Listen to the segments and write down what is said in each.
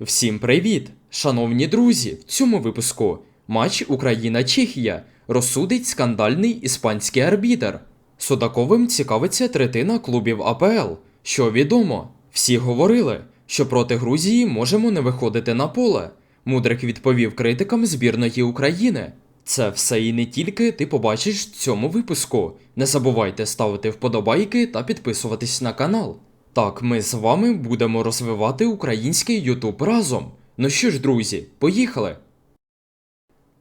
Всім привіт! Шановні друзі! В цьому випуску матч Україна-Чехія розсудить скандальний іспанський арбітер. Судаковим цікавиться третина клубів АПЛ. Що відомо? Всі говорили, що проти Грузії можемо не виходити на поле. Мудрик відповів критикам збірної України. Це все і не тільки ти побачиш в цьому випуску. Не забувайте ставити вподобайки та підписуватись на канал. Так, ми з вами будемо розвивати український Ютуб разом. Ну що ж, друзі, поїхали!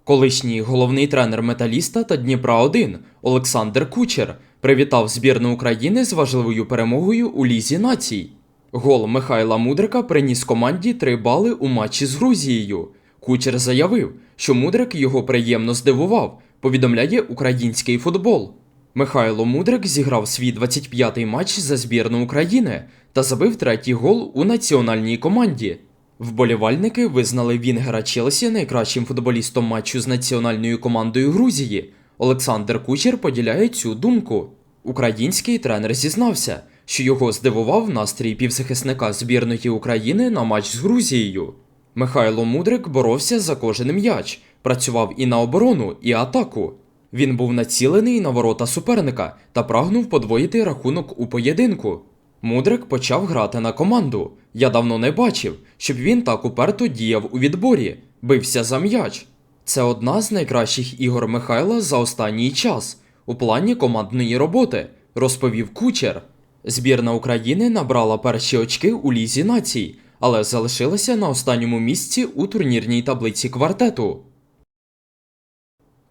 Колишній головний тренер Металіста та Дніпра 1 Олександр Кучер привітав збірну України з важливою перемогою у Лізі націй. Гол Михайла Мудрика приніс команді 3 бали у матчі з Грузією. Кучер заявив, що Мудрик його приємно здивував, повідомляє український футбол. Михайло Мудрик зіграв свій 25-й матч за збірну України та забив третій гол у національній команді. Вболівальники визнали Вінгера Челсі найкращим футболістом матчу з національною командою Грузії. Олександр Кучер поділяє цю думку. Український тренер зізнався, що його здивував настрій півзахисника збірної України на матч з Грузією. Михайло Мудрик боровся за кожен м'яч, працював і на оборону, і атаку. Він був націлений на ворота суперника та прагнув подвоїти рахунок у поєдинку. Мудрик почав грати на команду. Я давно не бачив, щоб він так уперто діяв у відборі, бився за м'яч. Це одна з найкращих ігор Михайла за останній час у плані командної роботи, розповів Кучер. Збірна України набрала перші очки у лізі націй, але залишилася на останньому місці у турнірній таблиці квартету.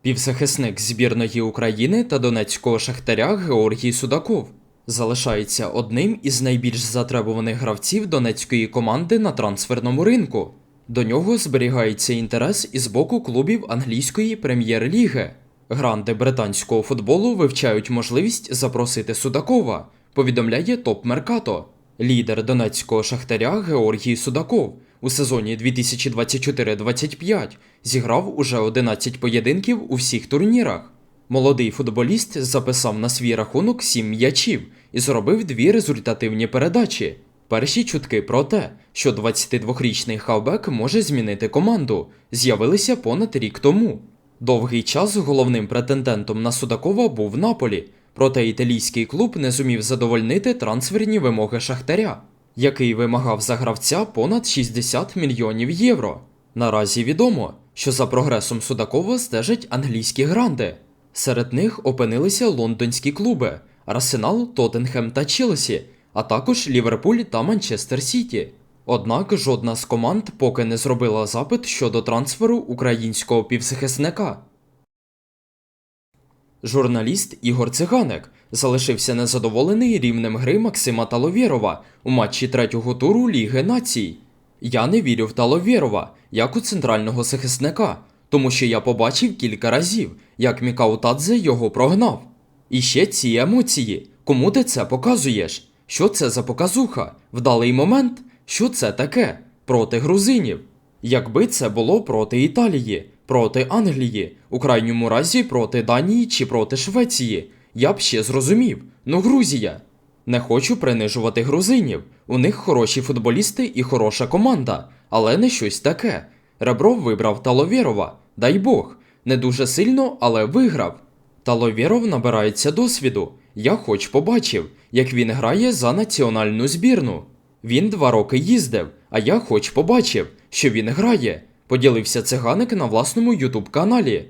Півзахисник збірної України та Донецького Шахтаря Георгій Судаков залишається одним із найбільш затребуваних гравців донецької команди на трансферному ринку. До нього зберігається інтерес із боку клубів англійської прем'єр-ліги. Гранди британського футболу вивчають можливість запросити Судакова, повідомляє Топ Меркато. Лідер донецького шахтаря Георгій Судаков у сезоні 2024-25 зіграв уже 11 поєдинків у всіх турнірах. Молодий футболіст записав на свій рахунок 7 м'ячів і зробив дві результативні передачі. Перші чутки про те, що 22-річний хавбек може змінити команду, з'явилися понад рік тому. Довгий час головним претендентом на Судакова був Наполі, проте італійський клуб не зумів задовольнити трансферні вимоги Шахтаря, який вимагав за гравця понад 60 мільйонів євро. Наразі відомо, що за прогресом Судакова стежать англійські гранди. Серед них опинилися лондонські клуби Арсенал, Тоттенхем та Челсі, а також Ліверпуль та Манчестер Сіті. Однак жодна з команд поки не зробила запит щодо трансферу українського півзахисника. Журналіст Ігор Циганик залишився незадоволений рівнем гри Максима Таловєрова у матчі третього туру Ліги націй. Я не вірю в Таловєрова, як у центрального захисника, тому що я побачив кілька разів, як Мікаутадзе його прогнав. І ще ці емоції. Кому ти це показуєш? Що це за показуха? Вдалий момент? Що це таке? Проти грузинів. Якби це було проти Італії, проти Англії, у крайньому разі проти Данії чи проти Швеції, я б ще зрозумів. Ну, Грузія. Не хочу принижувати грузинів. У них хороші футболісти і хороша команда, але не щось таке. Ребров вибрав Таловєрова, дай Бог, не дуже сильно, але виграв. Таловєров набирається досвіду. Я хоч побачив, як він грає за національну збірну. Він два роки їздив, а я хоч побачив, що він грає. Поділився циганик на власному ютуб каналі.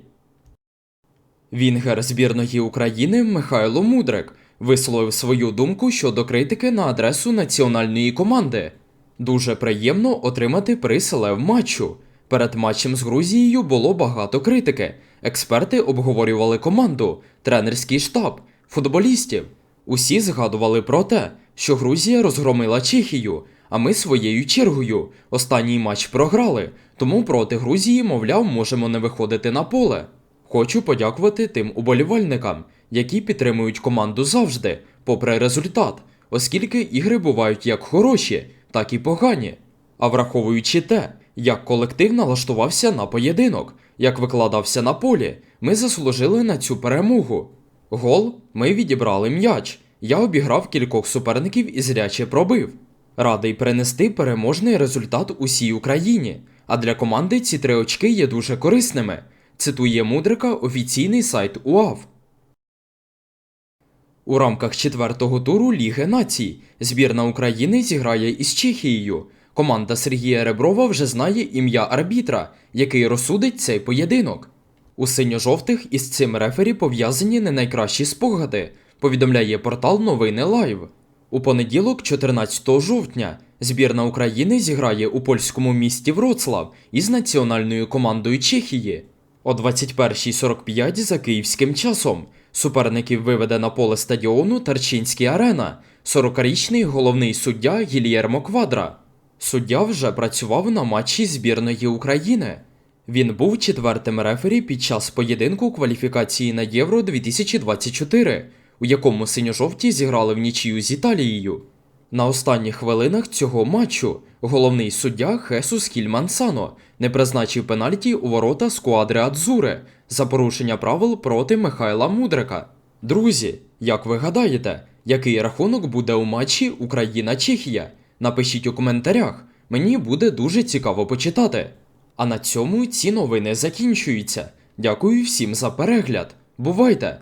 Вінгер збірної України Михайло Мудрик висловив свою думку щодо критики на адресу національної команди. Дуже приємно отримати приз лев матчу. Перед матчем з Грузією було багато критики. Експерти обговорювали команду, тренерський штаб, футболістів. Усі згадували про те, що Грузія розгромила Чехію, а ми своєю чергою останній матч програли, тому проти Грузії, мовляв, можемо не виходити на поле. Хочу подякувати тим уболівальникам, які підтримують команду завжди, попри результат, оскільки ігри бувають як хороші, так і погані. А враховуючи те, як колектив налаштувався на поєдинок, як викладався на полі, ми заслужили на цю перемогу. Гол ми відібрали м'яч. Я обіграв кількох суперників і зряче пробив. Радий принести переможний результат усій Україні. А для команди ці три очки є дуже корисними. Цитує Мудрика офіційний сайт УАВ. У рамках четвертого туру Ліги націй збірна України зіграє із Чехією. Команда Сергія Реброва вже знає ім'я арбітра, який розсудить цей поєдинок. У синьо-жовтих із цим рефері пов'язані не найкращі спогади, повідомляє портал Новини Лайв. У понеділок, 14 жовтня, збірна України зіграє у польському місті Вроцлав із національною командою Чехії. О 21.45 за київським часом суперників виведе на поле стадіону Тарчинський арена 40-річний головний суддя Гільєрмо Квадра. Суддя вже працював на матчі збірної України. Він був четвертим рефері під час поєдинку кваліфікації на Євро 2024, у якому синьо-жовті зіграли в нічию з Італією. На останніх хвилинах цього матчу головний суддя Хесус Кільмансано не призначив пенальті у ворота скуадри Адзуре за порушення правил проти Михайла Мудрика. Друзі, як ви гадаєте, який рахунок буде у матчі Україна-Чехія? Напишіть у коментарях, мені буде дуже цікаво почитати. А на цьому ці новини закінчуються. Дякую всім за перегляд. Бувайте!